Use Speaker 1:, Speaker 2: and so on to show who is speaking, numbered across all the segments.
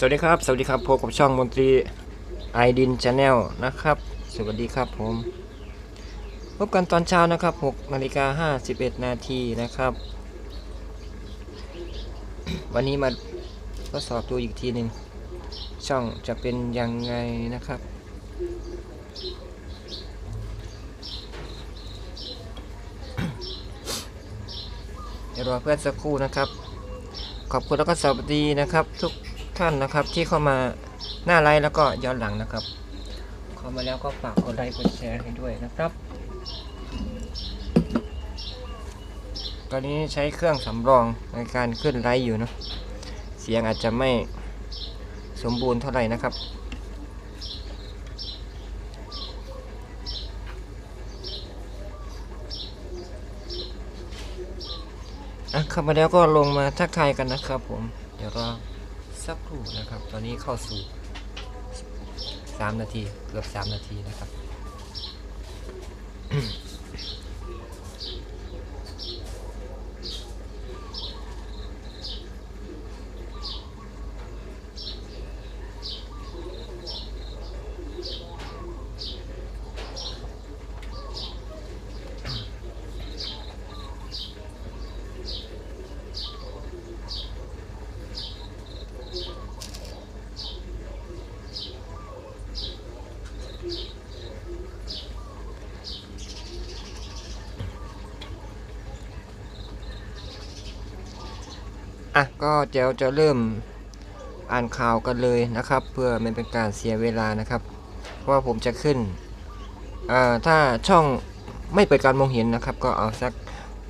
Speaker 1: สวัสดีครับ สวัสดีครับพบกับช่องมนตรีไอดินชาแนลนะครับ สวัสดีครับผม พบกันตอนเช้านะครับ6นาฬิกา51 นาทีนะครับ วันนี้มาทดสอบดูอีกทีหนึ่งช่องจะเป็นยังไงนะครับ เดี๋ยวรอเพื่อนสักครู่นะครับ ขอบคุณแล้วก็สวัสดีนะครับทุก ท่านนะครับที่เข้ามาหน้าไลฟ์แล้วก็ย้อนหลังนะครับ เข้ามาแล้วก็ฝากกดไลค์กดแชร์ให้ด้วยนะครับ ตอนนี้ใช้เครื่องสำรองในการขึ้นไลฟ์อยู่เนอะเสียงอาจจะไม่สมบูรณ์เท่าไหร่นะครับอะเข้ามาแล้วก็ลงมาทักทายกันนะครับผม เดี๋ยวรอ สักครู่นะครับ ตอนนี้เข้าสู่ 3 นาที เกือบ 3 นาทีนะครับ อะก็เดี๋ยวจะเริ่มอ่านข่าวกันเลยนะครับ เพื่อไม่เป็นการเสียเวลานะครับ เพราะว่าผมจะขึ้นอ่าถ้าช่องไม่เปิดการมองเห็นนะครับ ก็เอาสัก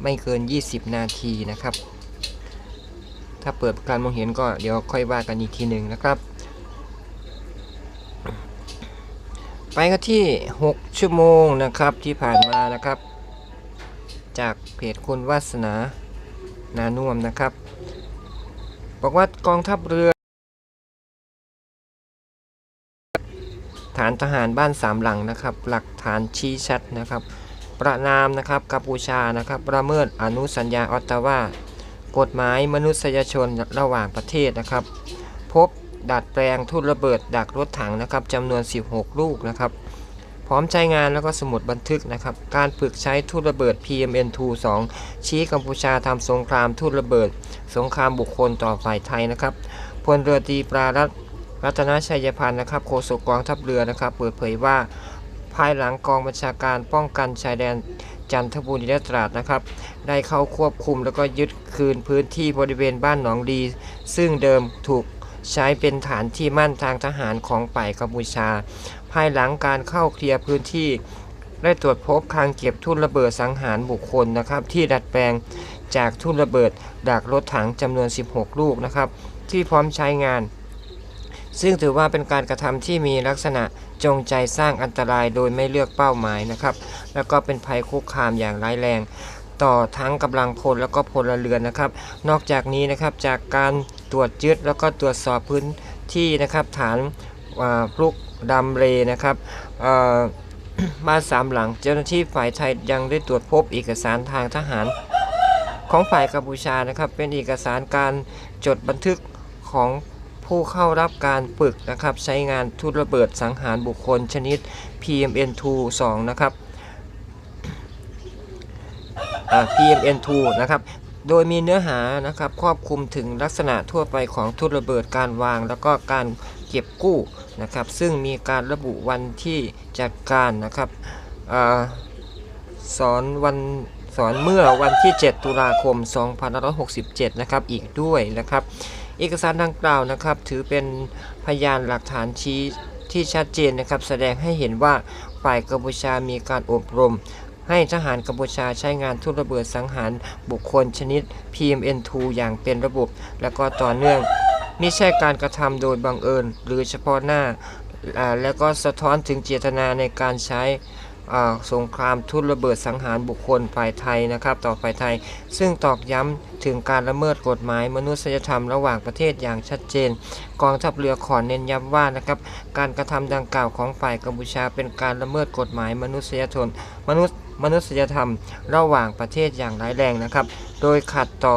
Speaker 1: ไม่เกิน 20 นาทีนะครับ ถ้าเปิดการมองเห็นก็เดี๋ยวค่อยว่ากันอีกทีหนึ่งนะครับ ไปกันที่ 6 ชั่วโมงนะครับที่ผ่านมานะครับ จากเพจคุณวาสนานานุ่มนะครับ บอกว่ากองทัพเรือ ฐานทหารบ้านสามหลังนะครับ หลักฐานชี้ชัดนะครับ ประนามนะครับกัมพูชานะครับประเมิดอนุสัญญาออตตาวากฎหมายมนุษยชนระหว่างประเทศนะครับ พบดัดแปลงทุ่นระเบิดดักรถถังนะครับจำนวน 16 ลูกนะครับ พร้อมใช้งานแล้วก็สมุดบันทึกนะครับ การฝึกใช้ทุ่นระเบิด PMN2 2 ชี้กัมพูชาทำสงครามทุ่นระเบิด สงครามบุคคลต่อฝ่ายไทยนะครับพลเรือตรีปรารัตรัตนชัยพันธ์นะครับโฆษกกองทัพเรือนะครับ เปิดเผยว่า ภายหลังกองบัญชาการป้องกันชายแดนจันทบุรีและตราดนะครับ ได้เข้าควบคุมแล้วก็ยึดคืนพื้นที่บริเวณบ้านหนองดี ซึ่งเดิมถูกใช้เป็นฐานที่มั่นทางทหารของฝ่ายกัมพูชา ภายหลังการเข้าเคลียร์พื้นที่ ได้ตรวจพบคลังเก็บทุ่นระเบิดสังหารบุคคลนะครับ ที่ดัดแปลงจากทุ่นระเบิดดักรถถังจำนวน 16 ลูกนะครับ ที่พร้อมใช้งาน ซึ่งถือว่าเป็นการกระทำที่มีลักษณะจงใจสร้างอันตรายโดยไม่เลือกเป้าหมายนะครับ แล้วก็เป็นภัยคุกคามอย่างร้ายแรง ต่อทั้งกำลังพลแล้วก็พลเรือนนะครับ นอกจากนี้นะครับจากการตรวจยึดแล้วก็ตรวจสอบพื้นที่นะครับฐานาลุก ดำเรนะครับเอ่อบ้าสามหลังเจ้าหน้าที่ฝ่ายไทยยังได้ตรวจพบเอกสารทางทหาร ของฝ่ายกัมพูชานะครับ เป็นเอกสารการจดบันทึกของผู้เข้ารับการฝึกนะครับ ใช้งานทุนระเบิดสังหารบุคคลชนิด PMN2 2นะครับ PMN2 นะครับโดยมีเนื้อหานะครับครอบคลุมถึงลักษณะทั่วไปของทุนระเบิดการวาง แล้วก็การ เก็บกู้นะครับ ซึ่งมีการระบุวันที่จัดการนะครับอสอนวันสอนเมื่อวันที่ 7 ตุลาคม 2567 นะครับ อีกด้วยนะครับ เอกสารดังกล่าวนะครับ ถือเป็นพยานหลักฐานชี้ที่ชัดเจนนะครับ แสดงให้เห็นว่าฝ่ายกัมพูชามีการอบรม ให้ทหารกัมพูชาใช้งานทุนระเบิดสังหารบุคคลชนิด PMN2 อย่างเป็นระบบ และก็ต่อเนื่อง ไม่ใช่การกระทำโดยบังเอิญ หรือเฉพาะหน้า และก็สะท้อนถึงเจตนาในการใช้สงครามทุนระเบิดสังหารบุคคลฝ่ายไทยนะครับ ต่อฝ่ายไทย ซึ่งตอกย้ำถึงการละเมิดกฎหมาย มนุษยธรรมระหว่างประเทศอย่างชัดเจน กองทัพเรือขอเน้นย้ำว่านะครับ การกระทำดังกล่าวของฝ่ายกัมพูชา เป็นการละเมิดกฎหมาย มนุษยชนมนุษยมนุษยธรรมระหว่างประเทศอย่างร้ายแรงนะครับ โดยขัดต่อ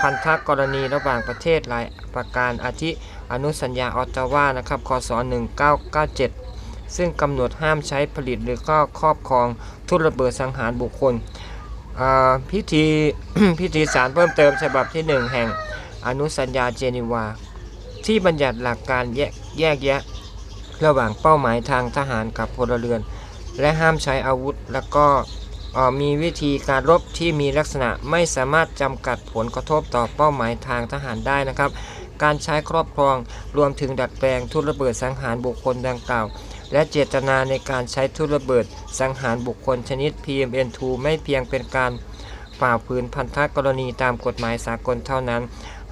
Speaker 1: พันธกรณีระหว่างประเทศหลายประการอาทิอนุสัญญาออตตาวานะครับคศ 1997 ซึ่งกำหนดห้ามใช้ผลิตหรือก็ครอบครองทุนระเบิดสังหารบุคคลพิธีพิธีสารเพิ่มเติมฉบับที่ 1 แห่งอนุสัญญาเจนีวา ที่บัญญัติหลักการแยกแยกแยะ ระหว่างเป้าหมายทางทหารกับพลเรือน และห้ามใช้อาวุธและก็ มีวิธีการรบที่มีลักษณะไม่สามารถจำกัดผลกระทบต่อเป้าหมายทางทหารได้นะครับ การใช้ครอบครองรวมถึงดัดแปลงทุนระเบิดสังหารบุคคลดังกล่าว และเจตนาในการใช้ทุนระเบิดสังหารบุคคลชนิด PMN2 ไม่เพียงเป็นการฝ่าฝืนพันธกรณีตามกฎหมายสากลเท่านั้น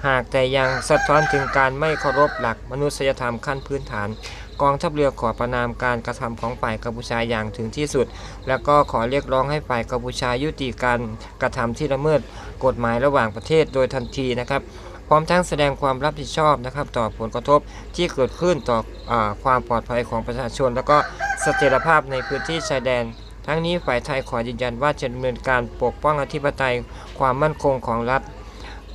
Speaker 1: หากแต่ยังสะท้อนถึงการไม่เคารพหลักมนุษยธรรมขั้นพื้นฐาน กองทัพเรือขอประนามการกระทำของฝ่ายกัมพูชาอย่างถึงที่สุด และก็ขอเรียกร้องให้ฝ่ายกัมพูชายุติการกระทำที่ละเมิดกฎหมายระหว่างประเทศโดยทันทีนะครับพร้อมทั้งแสดงความรับผิดชอบนะครับ ต่อผลกระทบที่เกิดขึ้นต่ออความปลอดภัยของประชาชน และก็เสถียรภาพในพื้นที่ชายแดน ทั้งนี้ฝ่ายไทยขอยืนยันว่าจะดำเนินการปกป้องอธิปไตยความมั่นคงของรัฐ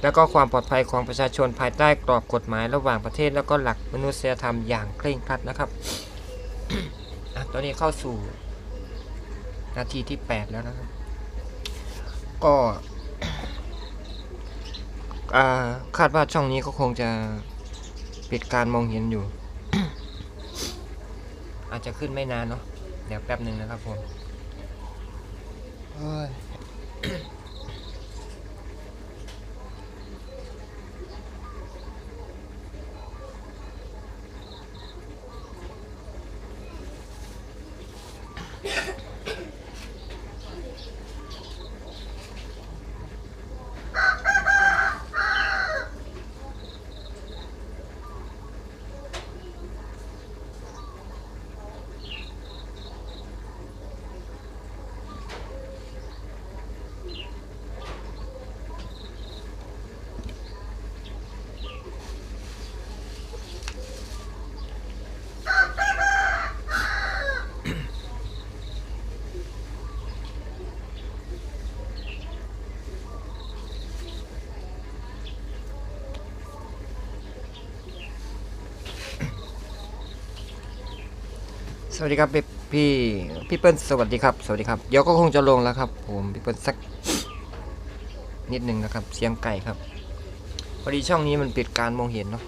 Speaker 1: และก็ความปลอดภัยของประชาชนภายใต้กรอบกฎหมายระหว่างประเทศ และก็หลักมนุษยธรรมอย่างเคร่งครัดนะครับตอนนี้เข้าสู่นาทีที่ 8 แล้วนะครับ ก็อ่าคาดว่าช่องนี้ก็คงจะปิดการมองเห็นอยู่ อาจจะขึ้นไม่นานเนาะเดี๋ยวแป๊บหนึ่งนะครับผม วัสดีครับพี่พี่พี่เปิ้ลสวัสดีครับ สวัสดีครับ เดี๋ยวก็คงจะลงแล้วครับ ผมพี่เปิ้ลสักนิดหนึ่งนะครับ เสียงไก่ครับ พอดีช่องนี้มันปิดการมองเห็นเนาะ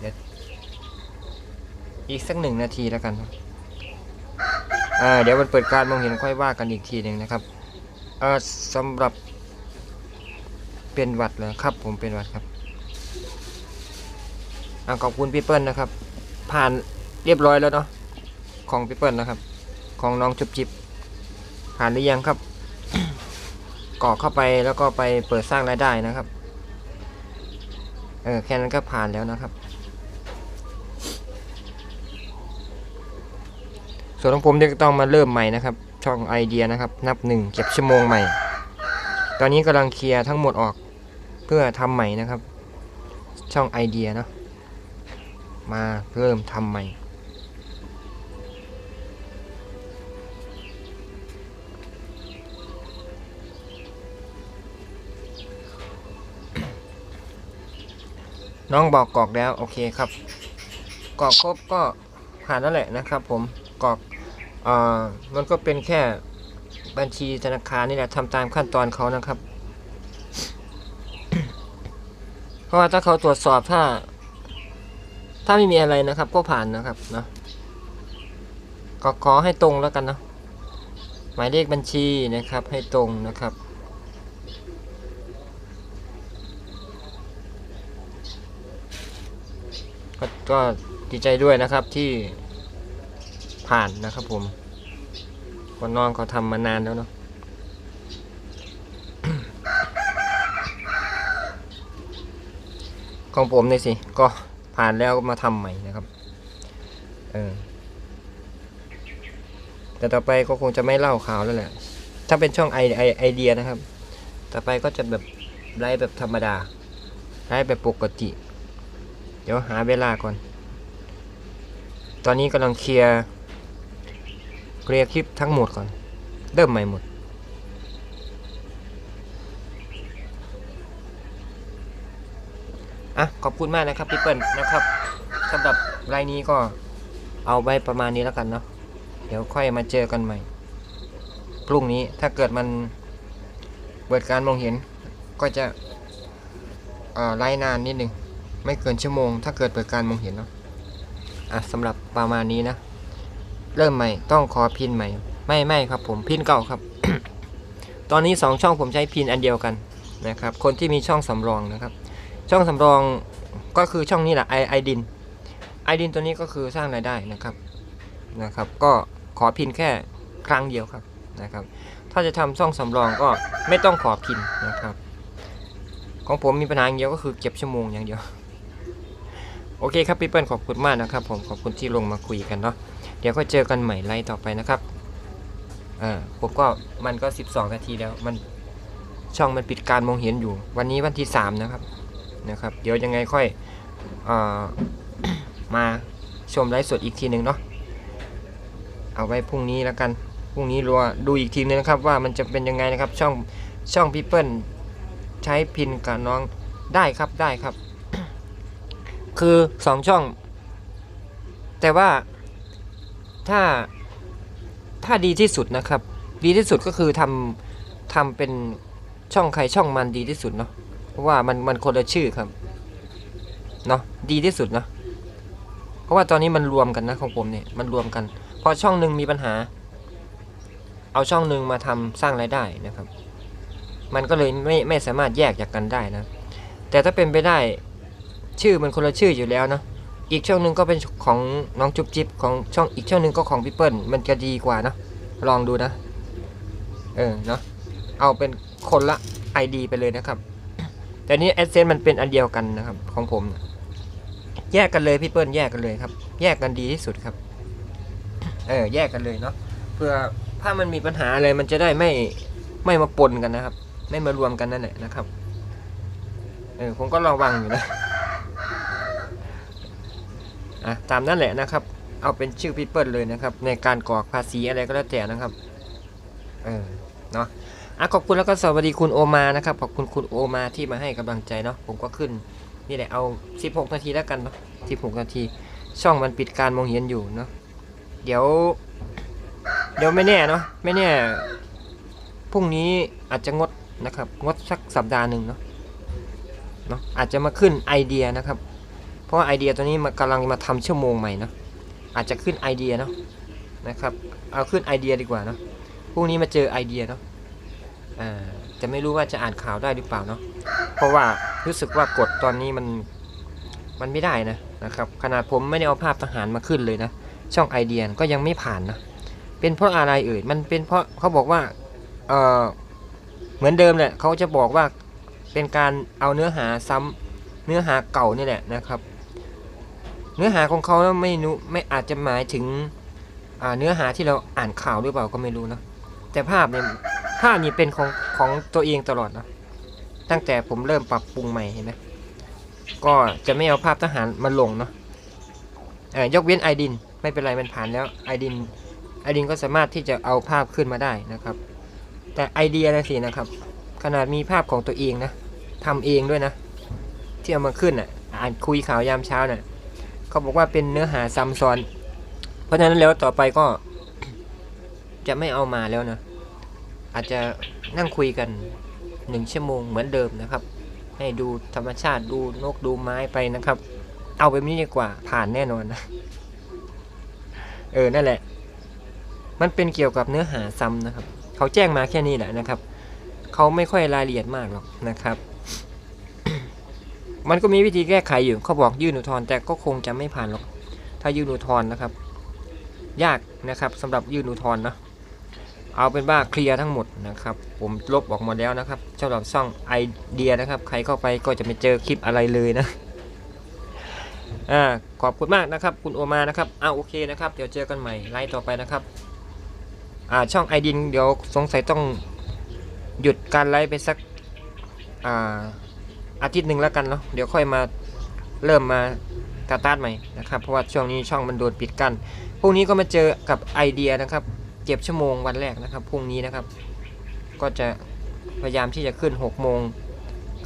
Speaker 1: เดี๋ยวอีกสักหนึ่งนาทีแล้วกันอ่าเดี๋ยวมันเปิดการมองเห็นค่อยว่ากันอีกทีหนึ่งนะครับเอ่อสำหรับเป็นวัดเหรอครับ ผมเป็นวัดครับ อะขอบคุณพี่เปิ้ลนะครับ ผ่านเรียบร้อยแล้วเนาะของพี่เปิ้ลนะครับ ของน้องจุบจิบผ่านหรือยังครับกรอกเข้าไปแล้วก็ไปเปิดสร้างรายได้นะครับเออแค่นั้นก็ผ่านแล้วนะครับ ส่วนของผมเนี่ยก็ต้องมาเริ่มใหม่นะครับ ช่องไอเดียนะครับ นับหนึ่งเก็บชั่วโมงใหม่ ตอนนี้กำลังเคลียร์ทั้งหมดออกเพื่อทำใหม่นะครับ ช่องไอเดียเนาะ มาเริ่มทำใหม่น้องบอกกรอกแล้วโอเคครับกรอกครบก็ผ่านนั่นแหละนะครับ ผมกรอกเอ่อมันก็เป็นแค่บัญชีธนาคารนี่แหละทำตามขั้นตอนเขานะครับ เพราะว่าถ้าเขาตรวจสอบถ้า ถ้าไม่มีอะไรนะครับ ก็ผ่านนะครับเนาะก็ขอให้ตรงแล้วกันเนาะหมายเลขบัญชีนะครับให้ตรงนะครับ ก็ก็ดีใจด้วยนะครับที่ผ่านนะครับผมคนน้องเขาทำมานานแล้วเนาะของผมเนี่ยสิก็ ผ่านแล้วก็มาทำใหม่นะครับเออแต่ต่อไปก็คงจะไม่เล่าข่าวแล้วแหละ ถ้าเป็นช่องไอไอไอเดียนะครับ ต่อไปก็จะแบบไลฟ์แบบธรรมดาไลฟ์แบบปกติ เดี๋ยวหาเวลาก่อน ตอนนี้กำลังเคลียร์เคลียร์คลิปทั้งหมดก่อน เริ่มใหม่หมด อะขอบคุณมากนะครับพี่เปิ้ลนะครับสำหรับรายนี้ก็เอาไว้ประมาณนี้แล้วกันเนาะเดี๋ยวค่อยมาเจอกันใหม่ พรุ่งนี้ถ้าเกิดมันเปิดการมองเห็นก็จะไล่นานนิดหนึ่งไม่เกินชั่วโมง ถ้าเกิดเปิดการมองเห็นเนาะอะสำหรับประมาณนี้นะ เริ่มใหม่ต้องขอพินใหม่ ไม่ไม่ครับผมพินเก่าครับ ตอนนี้สองช่องผมใช้พินอันเดียวกันนะครับ คนที่มีช่องสำรองนะครับ ช่องสำรองก็คือช่องนี้แหละไอไอดินไอดินตัวนี้ก็คือสร้างรายได้นะครับนะครับ ก็ขอพินแค่ครั้งเดียวครับนะครับ ถ้าจะทำช่องสำรองก็ไม่ต้องขอพินนะครับ ของผมมีปัญหาอย่างเดียวก็คือเก็บชั่วโมงอย่างเดียวโอเคครับพี่เปิ้ลขอบคุณมากนะครับ ผมขอบคุณที่ลงมาคุยกันเนาะเดี๋ยวก็เจอกันใหม่ไลฟ์ต่อไปนะครับอ่าผมก็มันก็ 12 นาทีแล้วมันช่องมันปิดการมองเห็นอยู่ วันนี้วันที่ 3 นะครับ นะครับ เดี๋ยวยังไงค่อยออมาชมไลฟ์สดอีกทีหนึ่งเนาะเอาไว้พรุ่งนี้แล้วกันพรุ่งนี้รัวดูอีกทีนึงนะครับว่ามันจะเป็นยังไงนะครับช่องช่องพี่เปิ้ลใช้พินกับน้องได้ครับได้ครับ คือสองช่อง แต่ว่าถ้าถ้าดีที่สุดนะครับ ดีที่สุดก็คือทำทำเป็นช่องใครช่องมันดีที่สุดเนาะ เพราะว่ามันมันคนละชื่อครับเนาะดีที่สุดเนาะเพราะว่าตอนนี้มันรวมกันนะของผมเนี่ยมันรวมกันพอช่องหนึ่งมีปัญหา เอาช่องหนึ่งมาทำสร้างรายได้นะครับ มันก็เลยไม่ไม่สามารถแยกจากกันได้นะ แต่ถ้าเป็นไปได้ชื่อมันคนละชื่ออยู่แล้วนะอีกช่องหนึ่งก็เป็นของน้องจุ๊บจิ๊บของช่องอีกช่องหนึ่งก็ของพี่เปิ้ลมันจะดีกว่าเนะลองดูนะ เออเนาะเอาเป็นคนละ ID ไปเลยนะครับ แต่นี้ a d s e n s e มันเป็นอันเดียวกันนะครับ ของผมนะแยกกันเลยพี่เปิ้ลแยกกันเลยครับ แยกกันดีที่สุดครับ เออ แยกกันเลยเนาะเพื่อถ้ามันมีปัญหาอะไรมันจะได้ไม่ไม่มาปนกันนะครับ ไม่มารวมกันนั่นแหละนะครับ เออผมก็ระวังอยู่นะอะตามนั่นแหละนะครับ เอาเป็นชื่อพี่เปิ้ลเลยนะครับ ในการกรอกภาษีอะไรก็แล้วแต่นะครับ เออเนาะ อะขอบคุณแล้วก็สวัสดีคุณโอมานะครับ ขอบคุณคุณโอมาที่มาให้กำลังใจเนาะ ผมก็ขึ้น นี่แหละเอา 16 นาทีแล้วกันเนาะ16 นาที ช่องมันปิดการมองเห็นอยู่เนาะ เดี๋ยว เดี๋ยวไม่แน่เนาะ ไม่แน่ พรุ่งนี้อาจจะงดนะครับ งดสักสัปดาห์หนึ่งเนาะ เนาะ อาจจะมาขึ้นไอเดียนะครับ เพราะไอเดียตัวนี้มันกำลังมาทำชั่วโมงใหม่เนาะ อาจจะขึ้นไอเดียเนาะ นะครับ เอาขึ้นไอเดียดีกว่าเนาะ พรุ่งนี้มาเจอไอเดียเนาะ จะไม่รู้ว่าจะอ่านข่าวได้หรือเปล่าเนาะเพราะว่ารู้สึกว่ากดตอนนี้มันมันไม่ได้นะนะครับขนาดผมไม่ได้เอาภาพทหารมาขึ้นเลยนะ ช่องไอเดียก็ยังไม่ผ่านนะเป็นเพราะอะไรเอ่ยมันเป็นเพราะเขาบอกว่าเออเหมือนเดิมแหละเขาจะบอกว่าเป็นการเอาเนื้อหาซ้ำเนื้อหาเก่านี่แหละนะครับ เนื้อหาของเขาไม่รู้ไม่อาจจะหมายถึงอ่าเนื้อหาที่เราอ่านข่าวหรือเปล่าก็ไม่รู้นะแต่ภาพเนี่ย ภานี้เป็นของของตัวเองตลอดนะตั้งแต่ผมเริ่มปรับปรุงใหม่เห็นไหมก็จะไม่เอาภาพทหารมาลงเนาะเอ่อยกเว้นไอดินไม่เป็นไรมันผ่านแล้วไอดินไอดินก็สามารถที่จะเอาภาพขึ้นมาได้นะครับ แต่ไอเดียนะสินะครับ ขนาดมีภาพของตัวเองนะทำเองด้วยนะ ที่เอามาขึ้นอะอ่านคุยข่าวยามเช้าน่ะเขาบอกว่าเป็นเนื้อหาซ้ำซ้อน เพราะฉะนั้นแล้วต่อไปก็จะไม่เอามาแล้วนะ อาจจะนั่งคุยกันหนึ่งชั่วโมงเหมือนเดิมนะครับ ให้ดูธรรมชาติดูนกดูไม้ไปนะครับ เอาแบบนี้ดีกว่าผ่านแน่นอนนะเออนั่นแหละ มันเป็นเกี่ยวกับเนื้อหาซ้ำนะครับ เขาแจ้งมาแค่นี้แหละนะครับ เขาไม่ค่อยรายละเอียดมากหรอกนะครับ มันก็มีวิธีแก้ไขอยู่เขาบอกยื่นอุทธรณ์แต่ก็คงจะไม่ผ่านหรอก ถ้ายื่นอุทธรณ์นะครับ ยากนะครับสำหรับยื่นอุทธรณ์เนาะ เอาเป็นว่าเคลียร์ทั้งหมดนะครับ ผมลบออกหมดแล้วนะครับสำหรับช่องไอเดียนะครับ ใครเข้าไปก็จะไม่เจอคลิปอะไรเลยนะอ่าขอบคุณมากนะครับคุณโอมานะครับอ้าโอเคนะครับ เดี๋ยวเจอกันใหม่ไลฟ์ต่อไปนะครับอ่าช่องไอดินเดี๋ยวสงสัยต้องหยุดการไลฟ์ไปสักอ่าอาทิตย์หนึ่งแล้วกันเนาะเดี๋ยวค่อยมาเริ่มมาตาตาร์ทใหม่นะครับเพราะว่าช่วงนี้ช่องมันโดนปิดกั้นพรุ่งนี้ก็มาเจอกับไอเดียนะครับ เก็บชั่วโมงวันแรกนะครับพรุ่งนี้นะครับ ก็จะพยายามที่จะขึ้น6โมง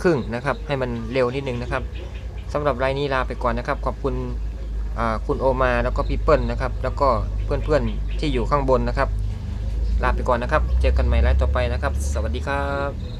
Speaker 1: ครึ่งนะครับ ให้มันเร็วนิดนึงนะครับสำหรับไลน์นี้ลาไปก่อนนะครับ ขอบคุณคุณโอมาแล้วก็พี่เปิ้ลนะครับ แล้วก็เพื่อนๆที่อยู่ข้างบนนะครับ ลาไปก่อนนะครับ เจอกันใหม่ไลฟ์ต่อไปนะครับ สวัสดีครับ